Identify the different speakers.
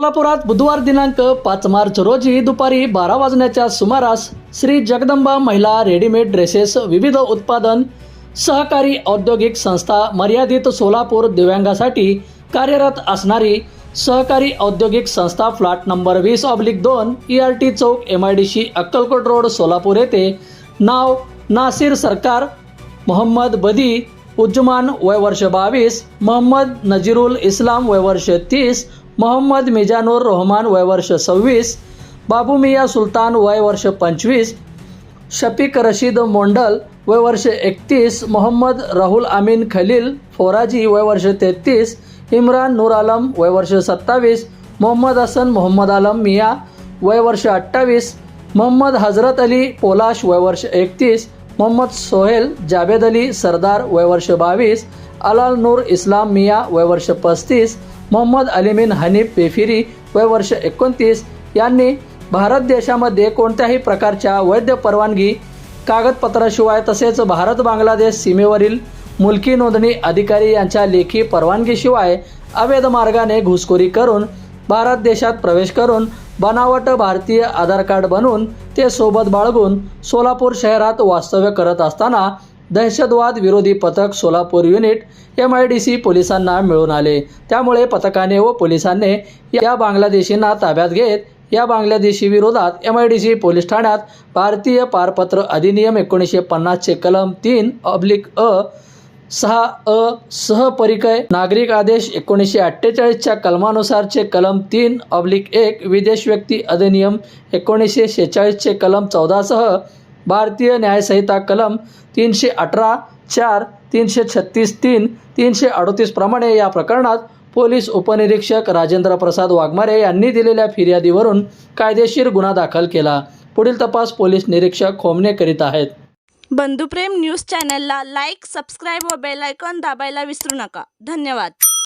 Speaker 1: सोलापुरात बुधवार दिनांक पाच मार्च रोजी दुपारी बारा वाजण्याच्या सुमारास श्री जगदंबा महिला रेडीमेड ड्रेसेस विविध उत्पादन सहकारी औद्योगिक संस्था मर्यादित सोलापूर दिव्यांगासाठी कार्यरत असणारी सहकारी औद्योगिक संस्था फ्लॅट नंबर वीस ऑब्लिक दोन E R T Chowk M I D C Akkalkot road Solapur येथे नाव नासिर सरकार मोहम्मद बदी उज्जमान वय वर्ष बावीस मोहम्मद नजीरुल इस्लाम वय वर्ष तीस मोहम्मद मिजानूर रोहमान वय वर्ष सव्वीस बाबू मिया सुलतान वय वर्ष पंचवीस शफीक रशीद मोंडल वय वर्ष एकतीस मोहम्मद राहुल अमीन खलील फोराजी वय वर्ष तेहतीस इम्रान नूर आलम वय वर्ष सत्तावीस मोहम्मद हसन मोहम्मद आलम मिया वय वर्ष अठ्ठावीस मोहम्मद हजरत अली पोलाश वय वर्ष एकतीस मोहम्मद सोहेल जावेद अली सरदार वय वर्ष बावीस अलाल नूर इस्लाम मिया वय वर्ष पस्तीस मोहम्मद अलिमिन हनीफ बेफिरी वय वर्ष एकोणतीस. यांनी भारत देशामध्ये कोणत्याही प्रकारच्या वैध परवानगी कागदपत्राशिवाय तसेच भारत बांगलादेश सीमेवरील मुलकी नोंदणी अधिकारी यांच्या लेखी परवानगीशिवाय अवैध मार्गाने घुसखोरी करून भारत देशात प्रवेश करून बनावट भारतीय आधार कार्ड बनवून ते सोबत बाळगून सोलापूर शहरात वास्तव्य करत असताना दहशतवाद विरोधी पथक Solapur unit M I D C पोलिसांना मिळून आले. त्यामुळे पथकाने व पोलिसांनी या बांगलादेशींना ताब्यात घेत या बांगलादेशी विरोधात M I D C police ठाण्यात भारतीय पारपत्र अधिनियम एकोणीसशे पन्नासचे कलम तीन ऑब्लिक अ सहा अ सहपरिकय नागरिक आदेश एकोणीसशे अठ्ठेचाळीसच्या कलमानुसारचे कलम तीन ऑब्लिक एक विदेश व्यक्ती अधिनियम एकोणीसशे शेहेचाळीसचे कलम चौदासह भारतीय न्यायसंहिता कलम तीनशे अठरा चार तीनशे छत्तीस तीन तीनशे अडतीस प्रमाणे या प्रकरणात पोलीस उपनिरीक्षक राजेंद्र प्रसाद वाघमारे यांनी दिलेल्या फिर्यादीवरून कायदेशीर गुन्हा दाखल केला. पुढील तपास पोलीस निरीक्षक खोमने करीत आहेत.
Speaker 2: बंधुप्रेम न्यूज चॅनलला लाईक सबस्क्राईब व बेलायकॉन दाबायला विसरू नका. धन्यवाद.